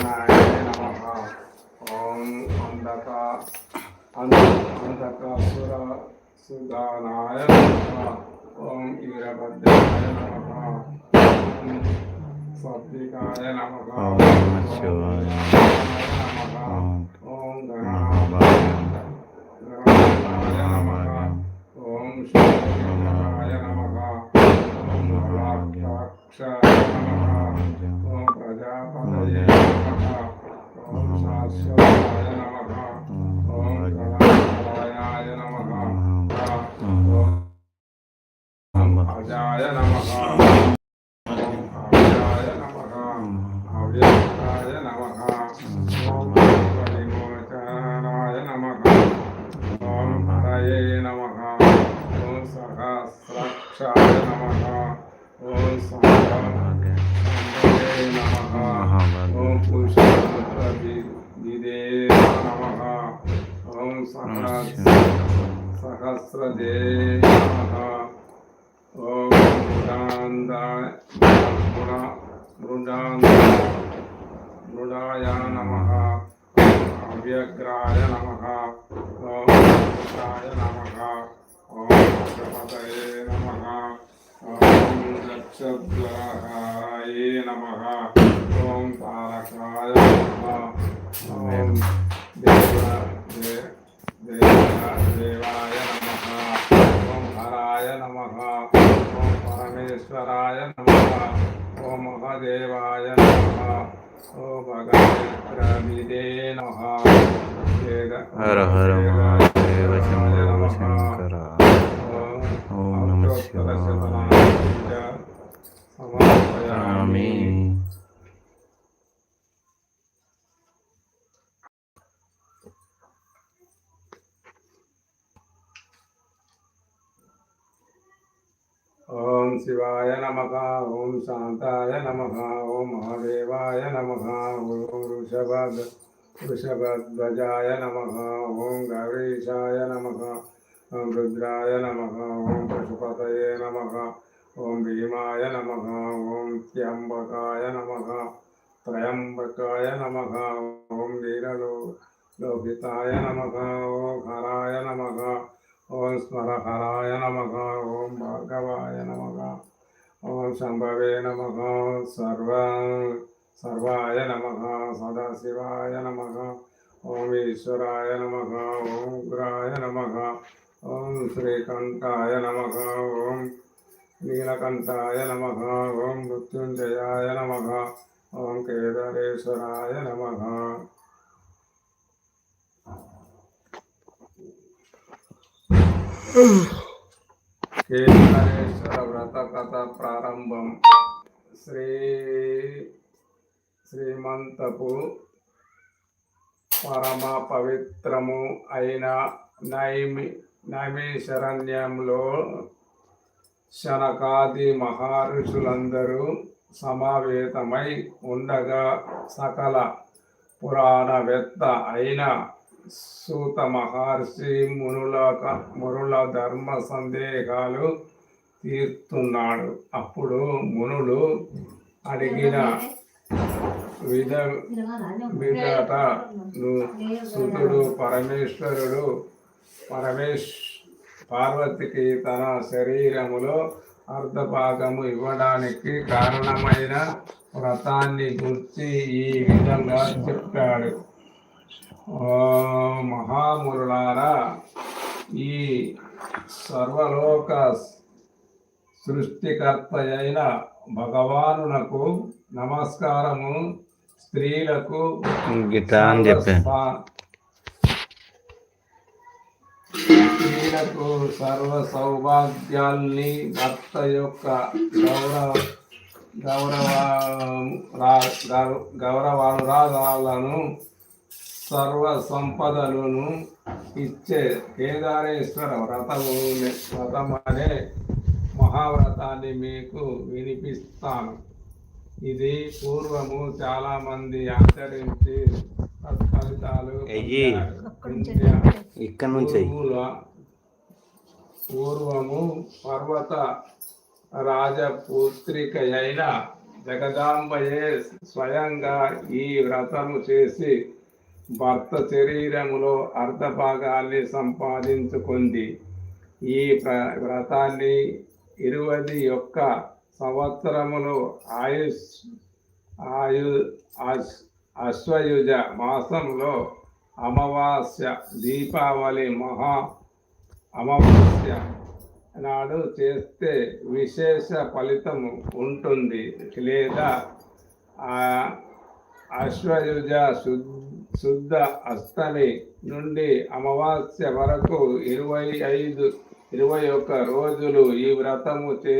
జ్ఞానాయ నమ ఓం అంధక అంధకాసుర సుధానాయ నమ ఓం వీరభద్రాయ నమ ఓం స్వస్తికాయ నమ ఓం నమః శివాయ. ఓం ఓం మహాభాగ్యం ఓం శాశ్వతాయ నమ నమ ఓం సహస్రదే నమ ఓం మృడాందాయ మృడాంద మృడాయ నమ అవ్యగ్రాయ నమ ఓం నమ ఓం నమ ఓం నమ ఓం తారకాయ నమ ఓం దేవ దే- దేవ- దేవాయ నమ ఓం హరాయ నమ ఓం పరమేశ్వరాయ నమ ఓం మహదేవాయ నమ ఓం భగవేత్రవిదే నమ హర హర మహాదేవ శంభో ఓం శివాయ. నమ ఓం శాంతాయ నమ ఓం మహాదేవాయ నమ ఓం వృషభ వృషభధ్వజాయ నమ ఓం గౌరీశాయ నమ ఓం రుద్రాయ నమ ఓం పశుపతయే నమ ఓం భీమాయ నమ ఓం త్యంబకాయ నమ త్రయంబకాయ నమ ఓం వీరలో లోహితాయ నమ ఓం హరాయ నమ ఓం స్మరహరాయ నమః ఓం భార్గవాయ నమః ఓం శంభవే నమః సర్వ సర్వాయ నమః సదాశివాయ నమః ఓం ఈశ్వరాయ నమః ఓం ఉగ్రాయ నమః ఓం శ్రీకంఠాయ నమః ఓం నీలకంఠాయ నమః ఓం మృత్యుంజయాయ నమః ఓం కేదారేశ్వరాయ నమః. కేదారేశ్వర వ్రత కథ ప్రారంభం శ్రీ శ్రీమంతపు పరమ పవిత్రము అయిన నైమి నైమీశరణ్యంలో శనకాది మహర్షులందరూ సమావేతమై ఉండగా సకల పురాణవేత్త అయిన సూత మహర్షి మునులక మునుల ధర్మ సందేహాలు తీర్తున్నాడు. అప్పుడు మునులు అడిగిన విధ విధట సుతుడు పరమేశ్వరుడు పరమేశ్ పార్వతికి తన శరీరములో అర్ధభాగము ఇవ్వడానికి కారణమైన వ్రతాన్ని గుర్చి ఈ విధంగా చెప్పాడు. మహామురులారా ఈ సర్వలోక సృష్టికర్త అయిన భగవానునకు నమస్కారము. స్త్రీలకు అని స్త్రీలకు సర్వ సౌభాగ్యాల్ని భర్త యొక్క గౌరవ గౌరవ గౌరవానురాగాలను సర్వ సంపదలను ఇచ్చే కేదారేశ్వర వ్రతము వ్రతం అనే మహావ్రతాన్ని మీకు వినిపిస్తాను ఇది పూర్వము చాలా మంది ఆచరించి. పొందారు. ఇక్కడ నుంచి పూర్వము పర్వత రాజపుత్రిక అయిన జగదాంబయే స్వయంగా ఈ వ్రతము చేసి భర్త శరీరములో అర్ధ భాగాన్ని సంపాదించుకుంది. ఈ వ్రతాన్ని ఇరవై యొక్క సంవత్సరములు ఆయుష్ ఆయు అశ్- అశ్వయుజ మాసంలో అమావాస్య దీపావళి మహా అమావాస్య నాడు చేస్తే విశేష ఫలితం ఉంటుంది. లేదా అశ్వయుజ శుద్ధ శుద్ధ నుండి అమావాస్య వరకు ఇరవై ఐదు ఇరవై ఒక్క రోజులు ఈ వ్రతము చే